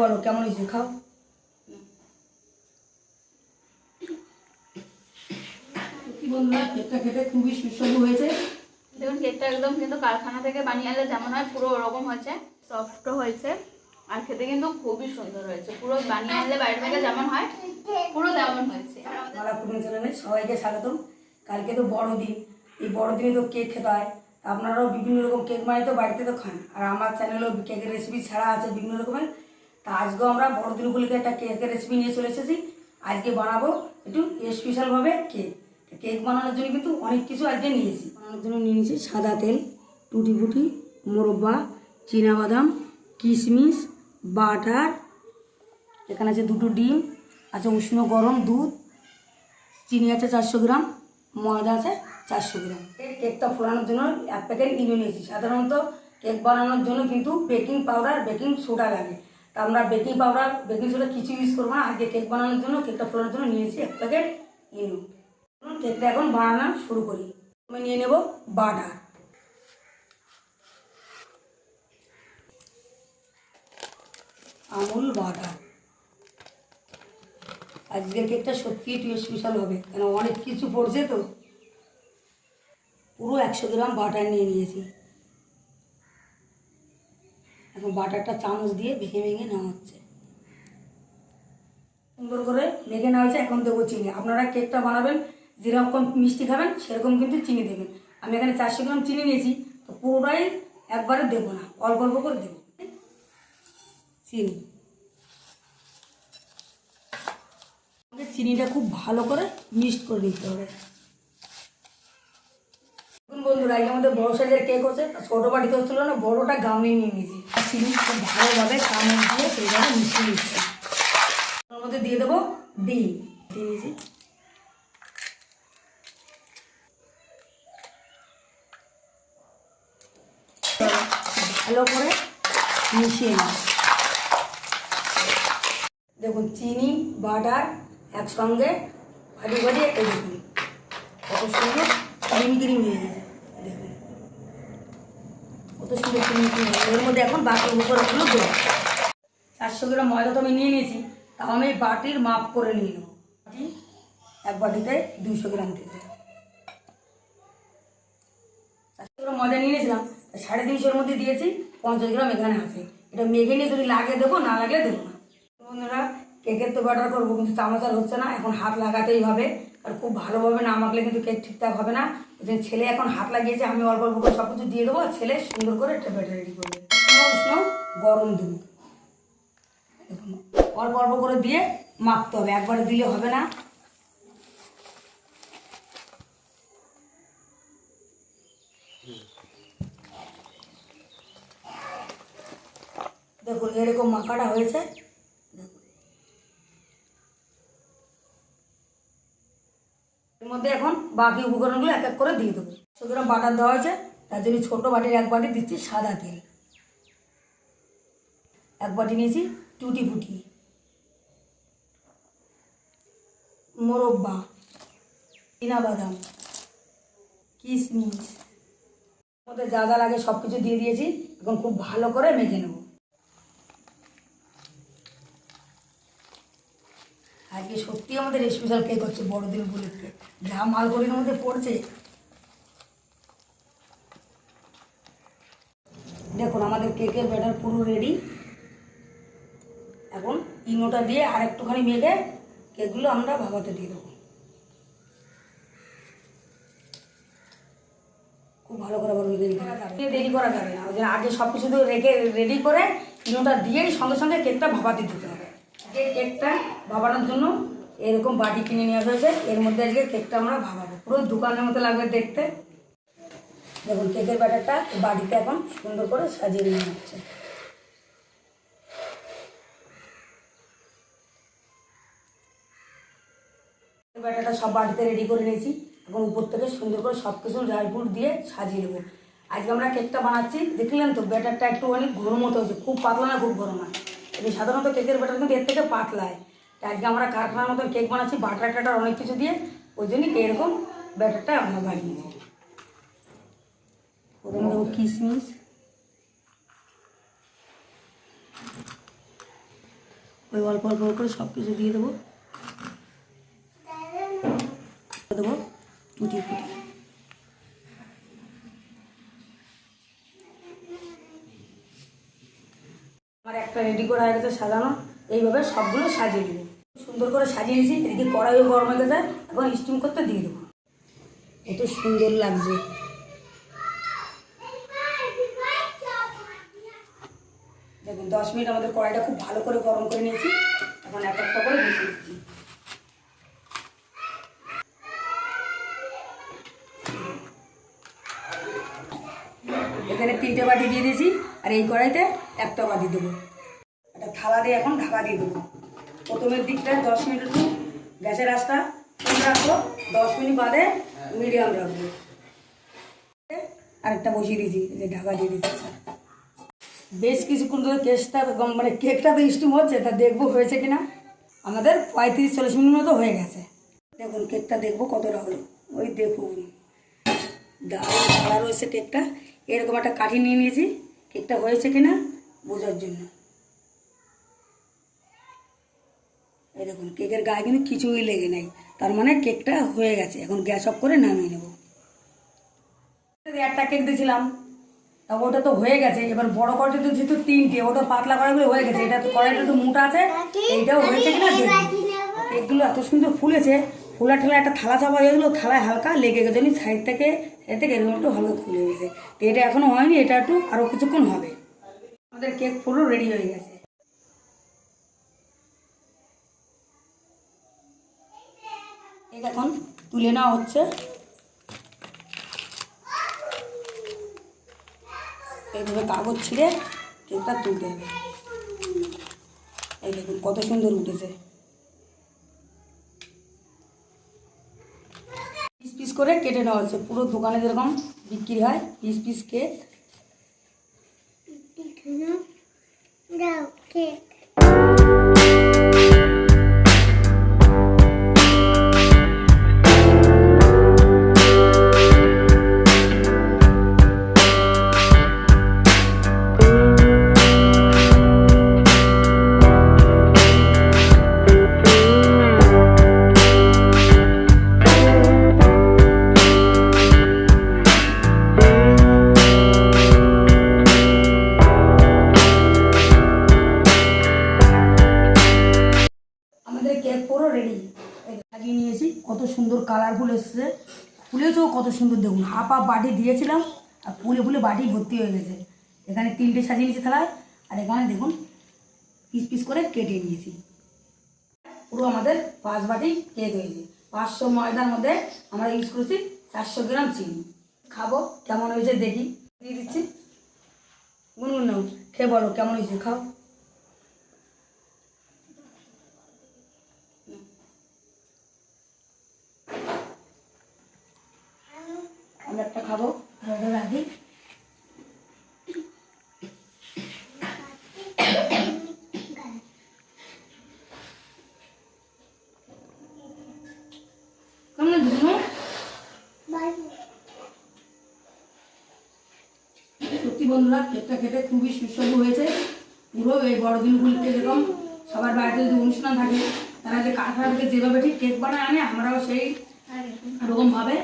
বলো কেমন হয়েছে খাও। বন্ধুরা কেকটা খেতে খুবই সুস্বাদু হয়েছে। দেখুন কেকটা একদম কিন্তু কারখানা থেকে বানিয়ে আনলে যেমন হয় পুরো ওরকম হয়েছে সফটও হয়েছে। আর খেতে কিন্তু খুবই সুন্দর হয়েছে। পুরো বানিয়ে আনলে বাড়ি থেকে যেমন হয় পুরো তেমন হয়েছে। মালা কুটুম চ্যানেলে সবাইকে স্বাগতম। কালকে তো বড়দিন। এই বড়দিনে তো কেক খেতে হয়। আপনারাও বিভিন্ন রকম কেক বানিয়ে তো বাড়িতে তো খান। আর আমার চ্যানেলেও কেকের রেসিপি ছাড়া আছে বিভিন্ন রকমের। তা আজকেও আমরা বড়দিন উপলক্ষে একটা কেকের রেসিপি নিয়ে চলে এসেছি। আজকে বানাবো একটু স্পেশালভাবে কেক। কেক বানানোর জন্য কিন্তু অনেক কিছু আজকে নিয়েছি। বানানোর জন্য নিয়ে নিয়েছি সাদা তেল টুটি ফুটি মোরব্বা বাদাম কিশমিশ, বাটার, এখানে আছে দুটো ডিম, আছে উষ্ণ গরম দুধ, চিনি আছে চারশো গ্রাম, ময়দা আছে চারশো গ্রাম। কেকটা ফোলানোর জন্য এক প্যাকেট ইনো নিয়েছি। সাধারণত কেক বানানোর জন্য কিন্তু বেকিং পাউডার, বেকিং সোডা লাগে। তা আমরা বেকিং পাউডার বেকিং সোডা কিছু ইউজ করব না। আজকে কেক বানানোর জন্য কেকটা ফোলানোর জন্য নিয়েছি এক প্যাকেট ইনো কেকটা এখন বানানো শুরু করি। আমি নিয়ে নেব বাটার আমুল বাটার আজকের কেকটা সত্যি একটু স্পেশাল হবে, কেন অনেক কিছু পড়ছে তো। পুরো একশো গ্রাম বাটার নিয়ে নিয়েছি। এখন বাটারটা চামচ দিয়ে ভেঙে ভেঙে নেওয়া হচ্ছে। সুন্দর করে মেখে নেওয়া হয়েছে, এখন দেবো চিনি। আপনারা কেকটা বানাবেন, যেরকম মিষ্টি খাবেন, সেরকম কিন্তু চিনি দেবেন। আমি এখানে চারশো গ্রাম চিনি নিয়েছি, তো পুরোটাই একবারে দেবো না, অল্প অল্প করে দেবো। চিনি। চিনিটা খুব ভালো করে মিক্সড করে দিতে হবে। বন্ধুরা, এই আমাদের বড় সাইজের কেক হচ্ছে ছোটো বাটিতে হচ্ছিল না, বড়োটা গামে নিয়ে নিয়েছি। চিনি খুব ভালোভাবে চামচ দিয়ে সেইভাবে মিশিয়ে নিচ্ছি। ওর মধ্যে দিয়ে দেবো ডিম। দিয়ে ভালো করে মিশিয়ে নিই দেখুন, চিনি, বাটার একসঙ্গে ভাজি ভাজি এই দেখুন। কত সুন্দর, ক্রিমি ক্রিম হয়ে গেছে দেখুন কত সুন্দর ক্রিমি ক্রিম এর মধ্যে এখন বাকি উপকরণগুলো দেবো চারশো গ্রাম ময়দা তো আমি নিয়ে নিয়েছি, তাও আমি বাটির মাপ করে নিয়ে নেব। এক বাটিতে দুইশো গ্রাম থেকে চারশো গ্রাম ময়দা নিয়ে নিয়েছিলাম সাড়ে তিনশোর মধ্যে দিয়েছি, পঞ্চাশ গ্রাম এখানে আছে। এটা মেঘে নিয়ে যদি লাগে দেবো, না লাগলে দেবো না। বন্ধুরা, কেকের তো ব্যাটার করব, কিন্তু চামচ আর হচ্ছে না, এখন হাত লাগাতেই হবে। আর খুব ভালোভাবে না মাখলে কিন্তু কেক ঠিকঠাক হবে না। যে ছেলে এখন হাত লাগিয়েছে, আমি অল্প অল্প করে সব কিছু দিয়ে দেবো ছেলে সুন্দর করে একটা ব্যাটার রেডি করবে। উষ্ণ গরম দুধ। অল্প অল্প করে দিয়ে মাখতে হবে, একবারে দিলে হবে না। দেখুন, এরকম মাখাটা হয়েছে দেখুন এর মধ্যে এখন বাকি উপকরণগুলো এক এক করে দিয়ে দেবো। গ্রাম বাটার দেওয়া হয়েছে? তার জন্য ছোটো বাটির এক বাটি দিচ্ছি সাদা তেল। এক বাটি নিয়েছি টুটি ফুটি। মোরব্বা। বাদাম। কিশমিশ মধ্যে যা যা লাগে সব কিছু দিয়ে দিয়েছি। এখন খুব ভালো করে মেখে নেব। আজকে সত্যি আমাদের স্পেশাল কেক হচ্ছে বড়দিন উপলক্ষে। যা মালগুলির মধ্যে পড়ছে দেখুন আমাদের কেকের ব্যাটার পুরো রেডি এখন ইনোটা দিয়ে আর একটুখানি মেখে কেকগুলো আমরা ভাবাতে দিয়ে দেবো। খুব ভালো করে বড় মেখে দিতে দেরি করা যাবে না। ওই জন্য আগে সব কিছু তো রেখে রেডি করে ইনোটা দিয়েই সঙ্গে সঙ্গে কেকটা ভাবাতে দিতে হবে। কেকটা ভাবানোর জন্য এরকম বাটি কিনে নেওয়া হয়েছে। এর মধ্যে আজকে কেকটা আমরা ভাবাবো। পুরো দোকানের মতো লাগবে দেখতে। দেখুন, কেকের ব্যাটারটা বাটিতে এখন সুন্দর করে সাজিয়ে নেওয়া হচ্ছে। ব্যাটারটা সব বাড়িতে রেডি করে নিয়েছি। এখন উপর থেকে সুন্দর করে সব কিছু ড্রাই ফ্রুট দিয়ে সাজিয়ে দেবো আজকে আমরা কেকটা বানাচ্ছি। দেখলেন তো, ব্যাটারটা একটু অনেক ঘোর মতো হয়েছে। খুব পাতলা না, খুব গরম এই সাধারণত কেকের ব্যাটার কিন্তু এর থেকে পাতলা হয় আজকে আমরা কারখানার মতন কেক বানাচ্ছি বাটার টাটার অনেক কিছু দিয়ে। ওই জন্যই এরকম ব্যাটারটা আমরা বানিয়েছি। প্রথমে দেবো কিশমিশ ওই অল্প অল্প করে সব কিছু দিয়ে দেবো। দেবো ফুটি ফুটি। আমার একটা রেডি করা হয়ে গেছে সাজানো। এইভাবে সবগুলো সাজিয়ে দেবো। সুন্দর করে সাজিয়ে নিয়েছি এদিকে কড়াইও গরম হয়ে গেছে? এখন স্টিম করতে দিয়ে দেবো। কত সুন্দর লাগছে। দেখুন, দশ মিনিট আমাদের কড়াইটা খুব ভালো করে গরম করে নিয়েছি। এখন এক একটা করে বসিয়ে দিচ্ছি। এখানে তিনটে বাটি দিয়ে দিয়েছি, আর এই কড়াইতে একটা বাটি দেবো। একটা থালা দিয়ে এখন ঢাকা দিয়ে দেবো। প্রথমের দিকটা দশ মিনিট একটু গ্যাসের আঁচটা কম রাখব দশ মিনিট বাদে মিডিয়াম রাখব আরেকটা বসিয়ে দিয়েছি যে ঢাকা দিয়ে দিচ্ছি বেশ কিছুক্ষণ ধরে কেকটা মানে কেকটা তো স্টিম হচ্ছে, তা দেখব হয়েছে কিনা। আমাদের পঁয়ত্রিশ চল্লিশ মিনিট মতো হয়ে গেছে। দেখুন, কেকটা দেখব কতটা হলো। ওই দেখুন। দারুণ কালার হয়েছে কেকটা। এরকম একটা কাঠি নিয়ে নিয়েছি, কেকটা হয়েছে কিনা বোঝার জন্য। এই দেখুন কেকের গায়ে কিন্তু কিছুই লেগে নাই। তার মানে কেকটা হয়ে গেছে। এখন গ্যাস অফ করে নামিয়ে নেব। একটা কেক দিয়েছিলাম। তা ওটা তো হয়ে গেছে। এবার বড় কড়াইটা তো যেহেতু তিনটে ওটা পাতলা কড়াইগুলো হয়ে গেছে। এটা তো কড়াইটা একটু মোটা আছে। এইটাও হয়েছে কিনা কেকগুলো এত সুন্দর ফুলেছে। ফুলা ঠেলা একটা থালা চাপা গেলো থালায় হালকা লেগে গেছে। সাইড থেকে এ থেকে এরকম একটু হালকা খুলে গেছে। তো এটা এখনও হয়নি। এটা একটু আরও কিছুক্ষণ হবে। আমাদের কেক পুরো রেডি হয়ে গেছে। এই দেখুন তুলে নেওয়া হচ্ছে। এইভাবে কাগজ ছিঁড়ে কেকটা তুলতে হবে। এই দেখুন কত সুন্দর উঠেছে। পিস পিস করে কেটে নেওয়া হচ্ছে। পুরো দোকানে যেরকম বিক্রি হয়, পিস পিস কেক। কেক। এসছে। ফুলেছেও কত সুন্দর, দেখুন, হাফ হাফ বাটি দিয়েছিলাম, আর ফুলে ফুলে বাটি ভর্তি হয়ে গেছে। এখানে তিনটে সাজিয়ে নিয়েছি থালায়, আর এখানে দেখুন, পিস পিস করে কেটে নিয়েছি। পুরো আমাদের পাঁচ বাটি কেক হয়েছে। পাঁচশো ময়দার মধ্যে আমরা ইউজ করেছি চারশো গ্রাম চিনি। খাব, কেমন হয়েছে দেখি। দিয়ে দিচ্ছি। গুনগুন খেয়ে বলো, কেমন হয়েছে, খাও আমি একটা খাব আর ওটা রাখি কেমন ধুনো বাই সত্যি বন্ধুরা, কেকটা খেতে খুবই সুস্বাদু হয়েছে। পুরো এই বড়দিনগুলিতে যেরকম সবার বাড়িতে যদি অনুষ্ঠান থাকে, তারা যে কারখানা যেভাবে ঠিক কেক বানায় আনে, আমরাও সেই রকম ভাবে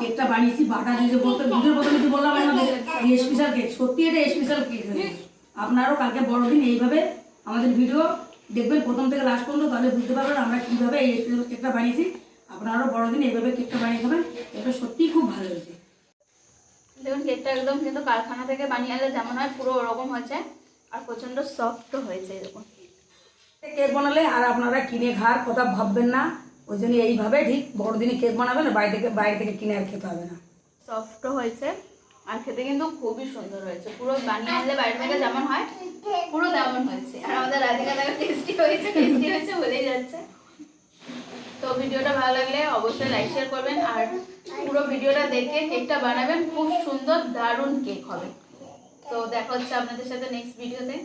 কেকটা বানিয়েছি। বাটা দিয়ে বলতে দুধের বোতলে যদি বললাম আমাদের স্পেশাল কেক সত্যি এটা স্পেশাল কেক আপনারাও কালকে বড়দিন এইভাবে আমাদের ভিডিও দেখবেন প্রথম থেকে লাস্ট পর্যন্ত, তাহলে বুঝতে পারবেন আমরা কীভাবে এই স্পেশাল কেকটা বানিয়েছি। আপনারাও বড়দিন এইভাবে কেকটা বানিয়ে খাবেন। এটা সত্যিই খুব ভালো হয়েছে। দেখুন কেকটা একদম কিন্তু কারখানা থেকে বানিয়ে আনলে যেমন হয় পুরো ওরকম হয়েছে। আর প্রচণ্ড সফটও হয়েছে এরকম কেক বানালে আর আপনারা কিনে খাওয়ার কথা ভাববেন না। ওই জন্য এইভাবে ঠিক বড়দিনে কেক বানাবেন বাইরে থেকে বাইরে থেকে কিনে আর খেতে হবে না। সফটও হয়েছে আর খেতে কিন্তু খুবই সুন্দর হয়েছে। পুরো বানিয়ে আনলে বাইরে থেকে যেমন হয় পুরো তেমন হয়েছে। আর আমাদের রাধিকা দেখা টেস্টি হয়েছে টেস্টি হয়েছে বলেই যাচ্ছে। তো ভিডিওটা ভালো লাগলে অবশ্যই লাইক শেয়ার করবেন। আর পুরো ভিডিওটা দেখে কেকটা বানাবেন, খুব সুন্দর দারুণ কেক হবে। তো দেখা হচ্ছে আপনাদের সাথে নেক্সট ভিডিওতে